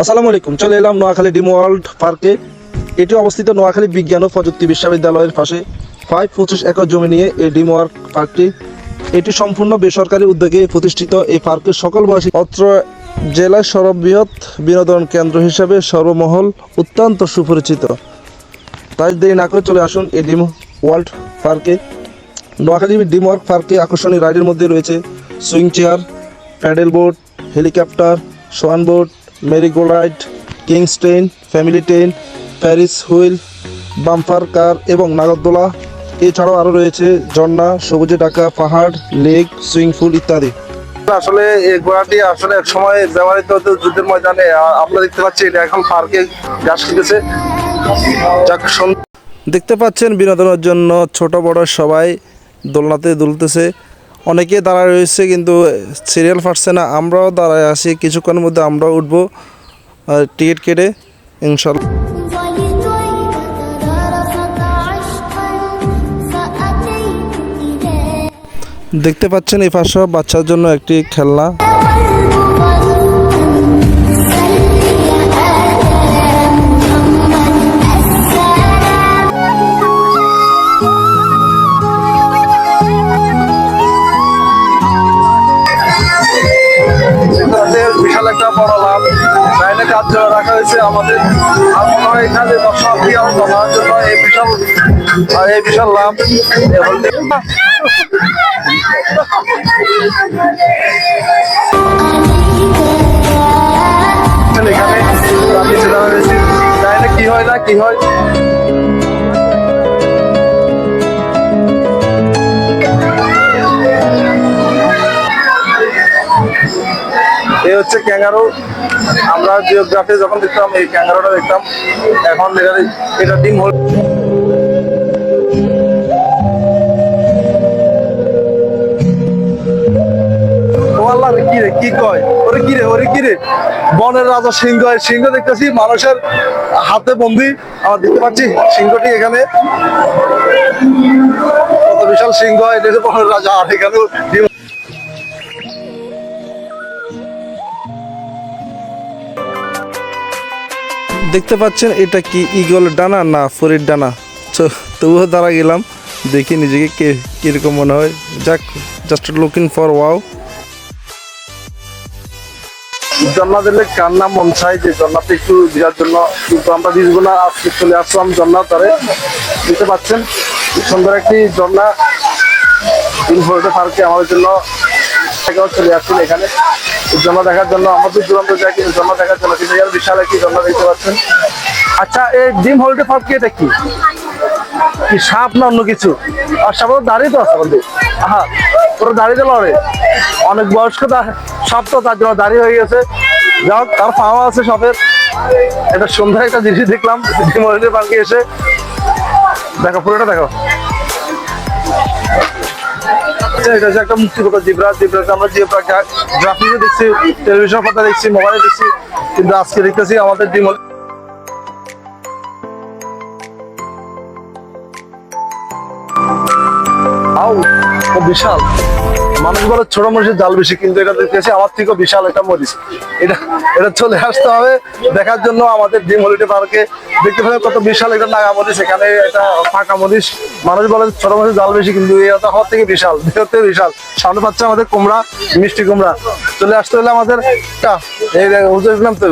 আসসালামু আলাইকুম, চলে এলাম নোয়াখালী ডিম ওয়ার্ল্ড পার্কে। এটি অবস্থিত নোয়াখালী বিজ্ঞান ও প্রযুক্তি বিশ্ববিদ্যালয়ের পাশে। প্রায় পঁচিশ একর জমি নিয়ে এই ডিম ওয়ার্ল্ড পার্কটি। এটি সম্পূর্ণ বেসরকারি উদ্যোগে প্রতিষ্ঠিত। এই পার্কের সকল বয়সী অত্র জেলার সর্ববৃহৎ বিনোদন কেন্দ্র হিসাবে সর্বমহল অত্যন্ত সুপরিচিত। তাই দেরি না করে চলে আসুন এই ডিম ওয়ার্ল্ড পার্কে। নোয়াখালী ডিম ওয়ার্ল্ড পার্কে আকর্ষণীয় রাইডের মধ্যে রয়েছে swing chair, paddle boat, helicopter, swan boat merry go ride kings train family train Paris wheel bumper car এবং নাগরদোলা। এছাড়াও আরও রয়েছে ঝর্ণা সবুজে ঢাকা পাহাড় লেক সুইমিং পুল ইত্যাদি। আসলে এই ঘোড়াটি আসলে এক সময় ব্যবহৃত হতো যুদ্ধের ময়দানে। আপনারা দেখতে পাচ্ছি এটা এখন পার্কে ঘাস খেতেছে। দেখতে পাচ্ছেন বিনোদনের জন্য ছোট বড় সবাই দোলনাতে দুলতেছে। অনেকে দাঁড়ায় রয়েছে, কিন্তু সিরিয়াল ফাটছে না। আমরাও দাঁড়ায় আছি, কিছুক্ষণের মধ্যে আমরাও উঠবো টিকিট কেটে ইনশাল্লাহ। দেখতে পাচ্ছেন এই পাশে বাচ্চার জন্য একটি খেলনা। বড় লাইনে কাজ রাখা হয়েছে আমাদের। আর এখানে দর্শনার্থী আমার বলার জন্য এই বিশাল এই বিশাল লাভ এখানে কি হয় না কি হয়? এই হচ্ছে ক্যাঙ্গারু। আমরা জিওগ্রাফি যখন দেখতাম, এই ক্যাঙ্গারুটা দেখতাম, এখন এটা এটা ডিম হল কি কয়? ওরে কি রে, ওরে কি রে? বনের রাজা সিংহ সিংহ দেখতেছি, মানুষের হাতে বন্দি। আমরা দেখতে পাচ্ছি সিংহটি এখানে। বিশাল সিংহ, এটা বনের রাজা, আর এখানে দেখতে পাচ্ছেন, এটা কি ইগল ডানা না ফরির ডানা? তবুও দাঁড়া গেলাম, দেখি নিজেকে কে, কীরকম মনে হয়। যাক জাস্ট লুকিং ফর ওয়াও জন্না দিলে কান্না মন চাই যে জন্নাতে একটু দেওয়ার জন্য কিন্তু আমরা দিসবো না, আজকে চলে আসলাম জন্না তারে দিতে পাচ্ছেন সুন্দর একটি জন্না ভরতে পার্কে আমাদের জন্য চলে আসছেন এখানে। জন্না দেখার জন্য আমাদের দূরান্ত যায় কিন্তু জন্না দেখার জন্য কিন্তু বিশাল একটি জন্না দেখতে পাচ্ছেন। আচ্ছা এই ডিম পার্কে এটা কি? কি সাপ না অন্য কিছু? আর সাপের দাঁড়িয়ে তো আছে আমাদের হ্যাঁ ওরা দাঁড়িয়ে রে অনেক বয়স্ক সাপ তো তার জন্য দাঁড়িয়ে হয়ে গেছে। হোক, তার পাওয়া আছে সাপের। এটা সন্ধ্যায় একটা জিনিস দেখলাম। ডিমোলিনের পার্কে এসে দেখো, পুরোটা দেখো। এটা একটা মুক্তিগত জিব্রাজ জিব্রাতে আমরা যে গ্রাফিকে দেখছি টেলিভিশন কথা দেখছি, মোবাইলে দেখছি, কিন্তু আজকে দেখতেছি আমাদের ডিমল বিশাল। মানুষ বলে ছোট মরিচের জাল বেশি, কিন্তু এটা দেখতেছি আমার থেকেও বিশাল একটা মরিচ। এটা এটা চলে আসতে হবে। দেখার জন্য আমাদের ডিম হলিডে পার্কে। দেখতে পাবে কত বিশাল একটা নাগা মরিচ, এখানে এটা ফাঁকা মরিচ। মানুষ বলে ছোট মরিচের জাল বেশি, কিন্তু এটা হওয়ার থেকে বিশাল দেহের থেকে বিশাল। সামনে পাচ্ছে আমাদের কুমড়া, মিষ্টি কুমড়া। চলে আসতে হলে আমাদের এই ইসলাম তো,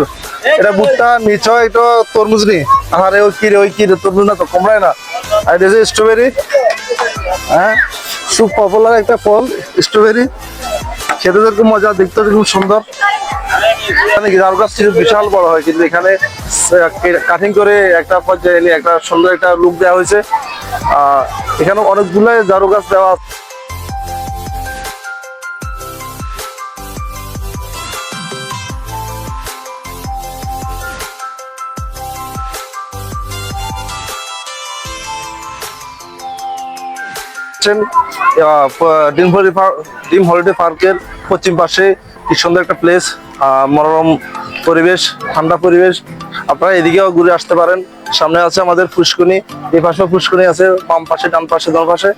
এটা ভুট্টা নিচে এটা তরমুজ নি আরে ওই কি রে ওই কি রে তরমুজ না তো, কুমড়াই না। আর এটা স্ট্রবেরি হ্যাঁ? খুব পপুলার একটা ফল। স্ট্রবেরি। খেতে যেরকম মজা, দেখতে যেরকম সুন্দর। এখানে জারু গাছ ছিল বিশাল বড় হয়, কিন্তু এখানে কাটিং করে একটা পর্যায়ে একটা সুন্দর একটা লুক দেওয়া হয়েছে। এখানে অনেকগুলো জারু গাছ দেওয়া আহ, ডিম হলিডে পার্ক ডিম হলিডে পার্কের পশ্চিম পাশে কি সুন্দর একটা প্লেস মনোরম পরিবেশ ঠান্ডা পরিবেশ। আপনারা এদিকেও ঘুরে আসতে পারেন। সামনে আছে আমাদের ফুসকুনি এই পাশেও ফুসকুনি আছে বাম পাশে ডান পাশে দল পাশে।